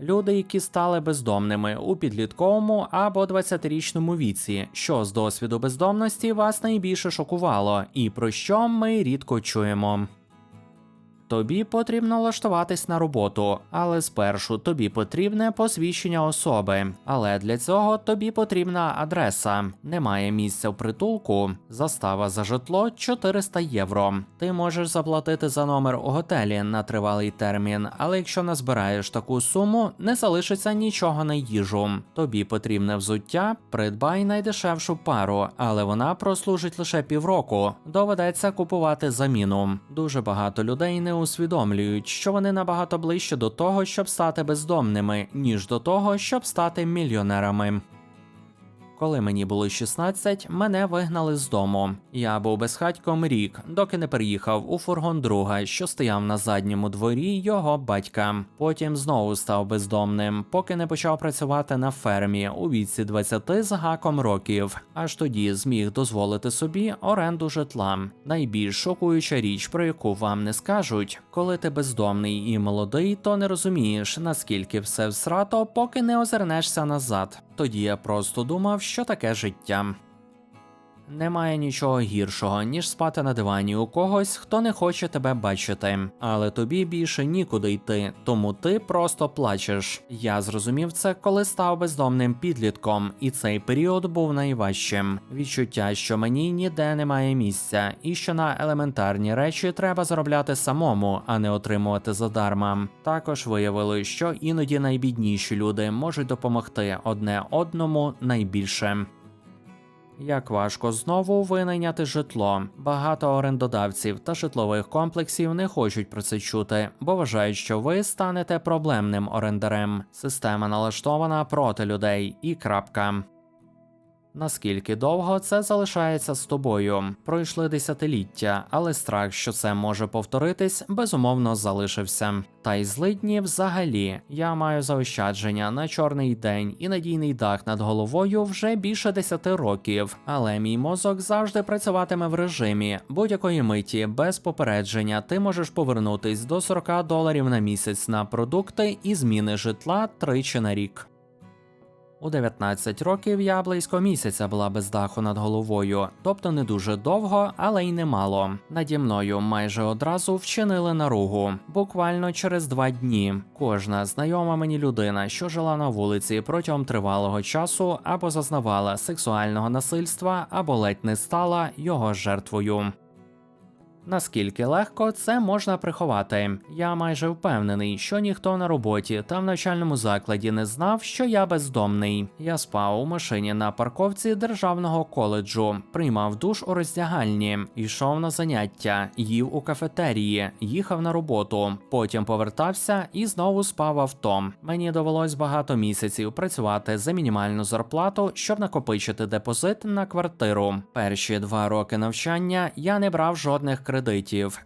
Люди, які стали бездомними у підлітковому або 20-річному віці, що з досвіду бездомності вас найбільше шокувало, і про що ми рідко чуємо. Тобі потрібно влаштуватись на роботу, але спершу тобі потрібне посвідчення особи. Але для цього тобі потрібна адреса. Немає місця в притулку. Застава за житло 400 євро. Ти можеш заплатити за номер у готелі на тривалий термін, але якщо назбираєш таку суму, не залишиться нічого на їжу. Тобі потрібне взуття, придбай найдешевшу пару, але вона прослужить лише півроку. Доведеться купувати заміну. Дуже багато людей не усвідомлюють, що вони набагато ближче до того, щоб стати бездомними, ніж до того, щоб стати мільйонерами. Коли мені було 16, мене вигнали з дому. Я був безхатьком рік, доки не переїхав у фургон друга, що стояв на задньому дворі його батька. Потім знову став бездомним, поки не почав працювати на фермі у віці 20 з гаком років. Аж тоді зміг дозволити собі оренду житла. Найбільш шокуюча річ, про яку вам не скажуть, коли ти бездомний і молодий, то не розумієш наскільки все всрато, поки не озирнешся назад. Тоді я просто думав, що таке життя. Немає нічого гіршого, ніж спати на дивані у когось, хто не хоче тебе бачити, але тобі більше нікуди йти, тому ти просто плачеш. Я зрозумів це, коли став бездомним підлітком, і цей період був найважчим. Відчуття, що мені ніде немає місця, і що на елементарні речі треба заробляти самому, а не отримувати задарма. Також виявили, що іноді найбідніші люди можуть допомогти одне одному найбільше. Як важко знову винайняти житло. Багато орендодавців та житлових комплексів не хочуть про це чути, бо вважають, що ви станете проблемним орендарем. Система налаштована проти людей і крапка. Наскільки довго це залишається з тобою? Пройшли десятиліття, але страх, що це може повторитись, безумовно залишився. Та й злидні взагалі. Я маю заощадження на чорний день і надійний дах над головою вже більше 10 років, але мій мозок завжди працюватиме в режимі будь-якої миті без попередження. Ти можеш повернутись до 40 доларів на місяць на продукти і зміни житла тричі на рік. У 19 років я близько місяця була без даху над головою, тобто не дуже довго, але й немало. Наді мною майже одразу вчинили наругу. Буквально через два дні. Кожна знайома мені людина, що жила на вулиці протягом тривалого часу, або зазнавала сексуального насильства, або ледь не стала його жертвою. Наскільки легко це можна приховати? Я майже впевнений, що ніхто на роботі та в навчальному закладі не знав, що я бездомний. Я спав у машині на парковці державного коледжу, приймав душ у роздягальні, йшов на заняття, їв у кафетерії, їхав на роботу, потім повертався і знову спав авто. Мені довелось багато місяців працювати за мінімальну зарплату, щоб накопичити депозит на квартиру. Перші два роки навчання я не брав жодних кредитів.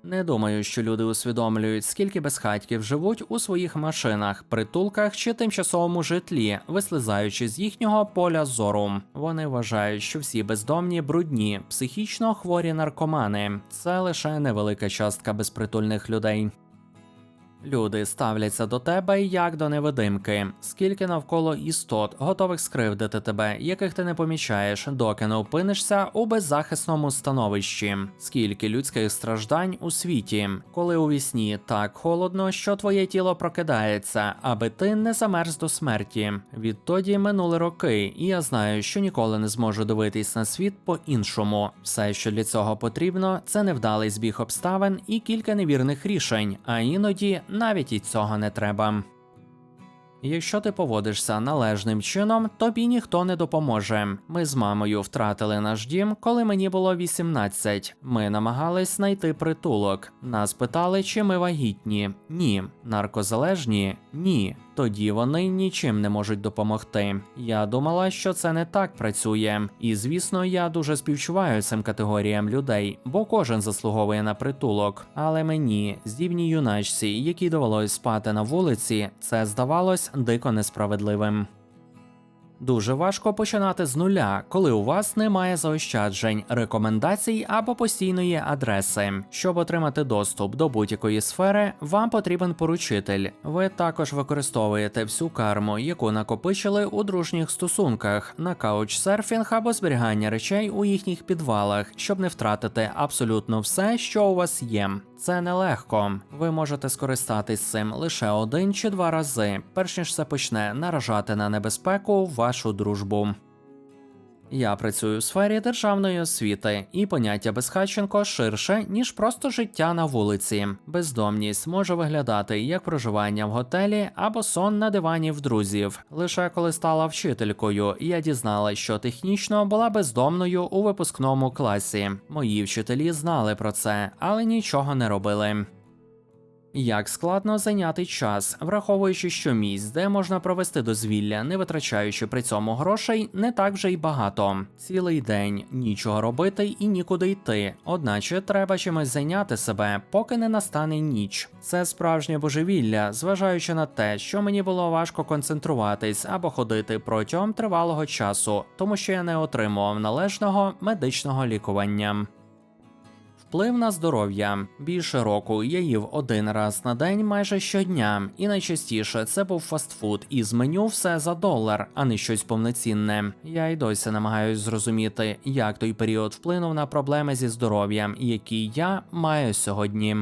Не думаю, що люди усвідомлюють, скільки безхатьків живуть у своїх машинах, притулках чи тимчасовому житлі, вислизаючи з їхнього поля зору. Вони вважають, що всі бездомні брудні, психічно хворі наркомани. Це лише невелика частка безпритульних людей. Люди ставляться до тебе як до невидимки, скільки навколо істот готових скривдити тебе, яких ти не помічаєш, доки не опинишся у беззахисному становищі, скільки людських страждань у світі, коли у вісні так холодно, що твоє тіло прокидається, аби ти не замерз до смерті. Відтоді минули роки, і я знаю, що ніколи не зможу дивитись на світ по-іншому. Все, що для цього потрібно, це невдалий збіг обставин і кілька невірних рішень, а іноді навіть і цього не треба. Якщо ти поводишся належним чином, тобі ніхто не допоможе. Ми з мамою втратили наш дім, коли мені було 18. Ми намагались знайти притулок. Нас питали, чи ми вагітні. Ні. Наркозалежні? Ні. Тоді вони нічим не можуть допомогти. Я думала, що це не так працює. І звісно, я дуже співчуваю цим категоріям людей, бо кожен заслуговує на притулок. Але мені, здібній юначці, якій довелось спати на вулиці, це здавалось дико несправедливим. Дуже важко починати з нуля, коли у вас немає заощаджень, рекомендацій або постійної адреси. Щоб отримати доступ до будь-якої сфери, вам потрібен поручитель. Ви також використовуєте всю карму, яку накопичили у дружніх стосунках, на каучсерфінг або зберігання речей у їхніх підвалах, щоб не втратити абсолютно все, що у вас є. Це нелегко. Ви можете скористатись цим лише один чи два рази, перш ніж це почне наражати на небезпеку вашу дружбу. Я працюю у сфері державної освіти, і поняття безхатченко ширше, ніж просто життя на вулиці. Бездомність може виглядати як проживання в готелі або сон на дивані в друзів. Лише коли стала вчителькою, я дізналась, що технічно була бездомною у випускному класі. Мої вчителі знали про це, але нічого не робили. Як складно зайняти час, враховуючи, що місць, де можна провести дозвілля, не витрачаючи при цьому грошей, не так вже й багато. Цілий день нічого робити і нікуди йти. Одначе треба чимось зайняти себе, поки не настане ніч. Це справжнє божевілля, зважаючи на те, що мені було важко концентруватись або ходити протягом тривалого часу, тому що я не отримував належного медичного лікування. Вплив на здоров'я. Більше року я їв один раз на день майже щодня, і найчастіше це був фастфуд із меню все за долар, а не щось повноцінне. Я й досі намагаюсь зрозуміти, як той період вплинув на проблеми зі здоров'ям, які я маю сьогодні.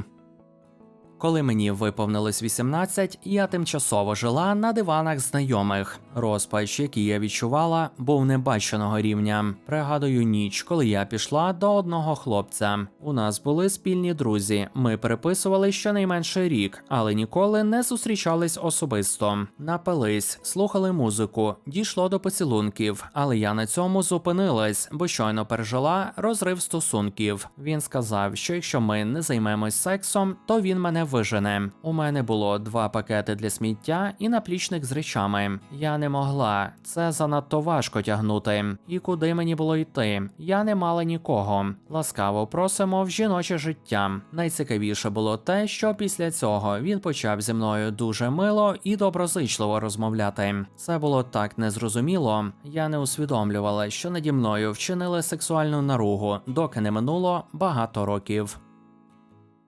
Коли мені виповнилось 18, я тимчасово жила на диванах знайомих. Розпач, який я відчувала, був небаченого рівня. Пригадую ніч, коли я пішла до одного хлопця. У нас були спільні друзі. Ми переписували щонайменше рік, але ніколи не зустрічались особисто. Напились, слухали музику, дійшло до поцілунків, але я на цьому зупинилась, бо щойно пережила розрив стосунків. Він сказав, що якщо ми не займемось сексом, то він мене вижене. У мене було два пакети для сміття і наплічник з речами. Я не могла. Це занадто важко тягнути. І куди мені було йти? Я не мала нікого. Ласкаво просимо в жіноче життя. Найцікавіше було те, що після цього він почав зі мною дуже мило і доброзичливо розмовляти. Це було так незрозуміло. Я не усвідомлювала, що наді мною вчинили сексуальну наругу, доки не минуло багато років.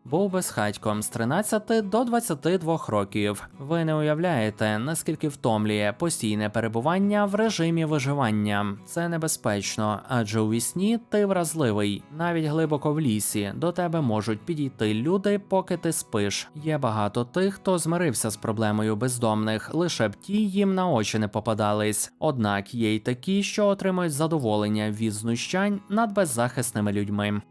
Був безхатьком з 13 до 22 років. Ви не уявляєте, наскільки втомлює постійне перебування в режимі виживання. Це небезпечно, адже у вісні ти вразливий. Навіть глибоко в лісі до тебе можуть підійти люди, поки ти спиш. Є багато тих, хто змирився з проблемою бездомних, лише б ті їм на очі не попадались. Однак є й такі, що отримують задоволення від знущань над беззахисними людьми.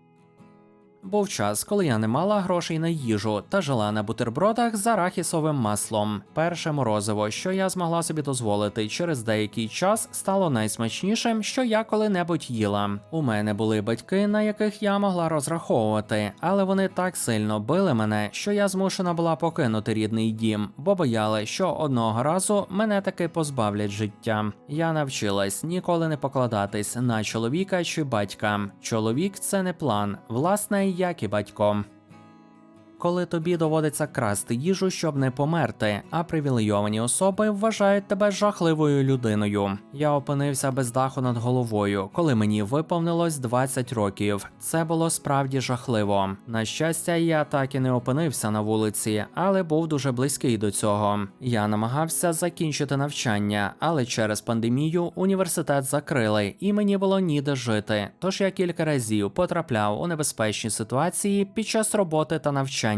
Був час, коли я не мала грошей на їжу та жила на бутербродах з арахісовим маслом. Перше морозиво, що я змогла собі дозволити через деякий час, стало найсмачнішим, що я коли-небудь їла. У мене були батьки, на яких я могла розраховувати, але вони так сильно били мене, що я змушена була покинути рідний дім, бо бояли, що одного разу мене таки позбавлять життя. Я навчилась ніколи не покладатись на чоловіка чи батька. Чоловік це не план, власне як і батько. Коли тобі доводиться красти їжу, щоб не померти, а привілейовані особи вважають тебе жахливою людиною. Я опинився без даху над головою, коли мені виповнилось 20 років. Це було справді жахливо. На щастя, я так і не опинився на вулиці, але був дуже близький до цього. Я намагався закінчити навчання, але через пандемію університет закрили, і мені було ніде жити. Тож я кілька разів потрапляв у небезпечні ситуації під час роботи та навчання.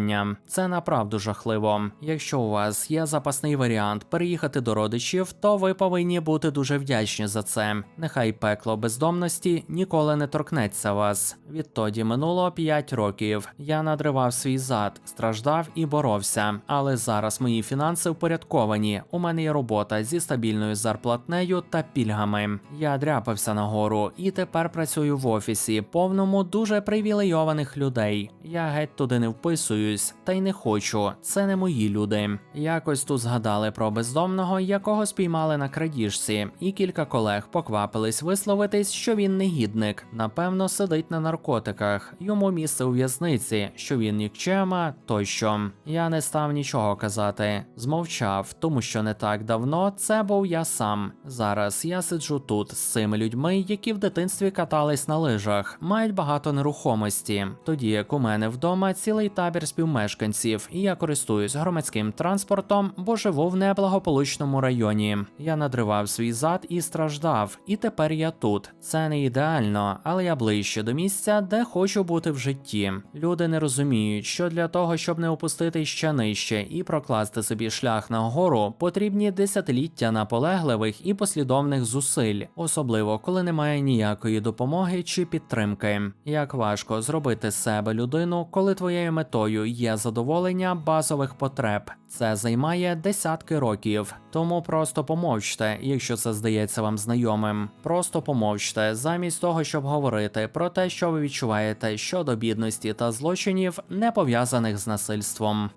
Це направду жахливо. Якщо у вас є запасний варіант переїхати до родичів, то ви повинні бути дуже вдячні за це. Нехай пекло бездомності ніколи не торкнеться вас. Відтоді минуло 5 років. Я надривав свій зад, страждав і боровся. Але зараз мої фінанси впорядковані. У мене є робота зі стабільною зарплатнею та пільгами. Я дряпався нагору і тепер працюю в офісі, повному дуже привілейованих людей. Я геть туди не вписую вписуюсь, та й не хочу. Це не мої люди. Якось тут згадали про бездомного, якого спіймали на крадіжці, і кілька колег поквапились висловитись, що він негідник. Напевно, сидить на наркотиках. Йому місце у в'язниці, що він нікчема тощо. Я не став нічого казати. Змовчав, тому що не так давно це був я сам. Зараз я сиджу тут з цими людьми, які в дитинстві катались на лижах, мають багато нерухомості. Тоді як у мене вдома цілий табір співмешканців, і я користуюсь громадським транспортом, бо живу в неблагополучному районі. Я надривав свій зад і страждав, і тепер я тут. Це не ідеально, але я ближче до місця, де хочу бути в житті. Люди не розуміють, що для того, щоб не опустити ще нижче і прокласти собі шлях нагору, потрібні десятиліття наполегливих і послідовних зусиль, особливо коли немає ніякої допомоги чи підтримки. Як важко зробити з себе людину, коли твоєю метою є задоволення базових потреб. Це займає десятки років, тому просто помовчте, якщо це здається вам знайомим. Просто помовчте, замість того, щоб говорити про те, що ви відчуваєте щодо бідності та злочинів, не пов'язаних з насильством.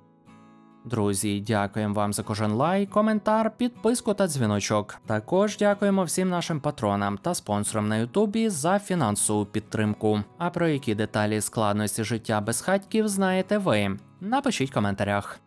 Друзі, дякуємо вам за кожен лайк, коментар, підписку та дзвіночок. Також дякуємо всім нашим патронам та спонсорам на Ютубі за фінансову підтримку. А про які деталі складності життя безхатьків знаєте ви? Напишіть в коментарях.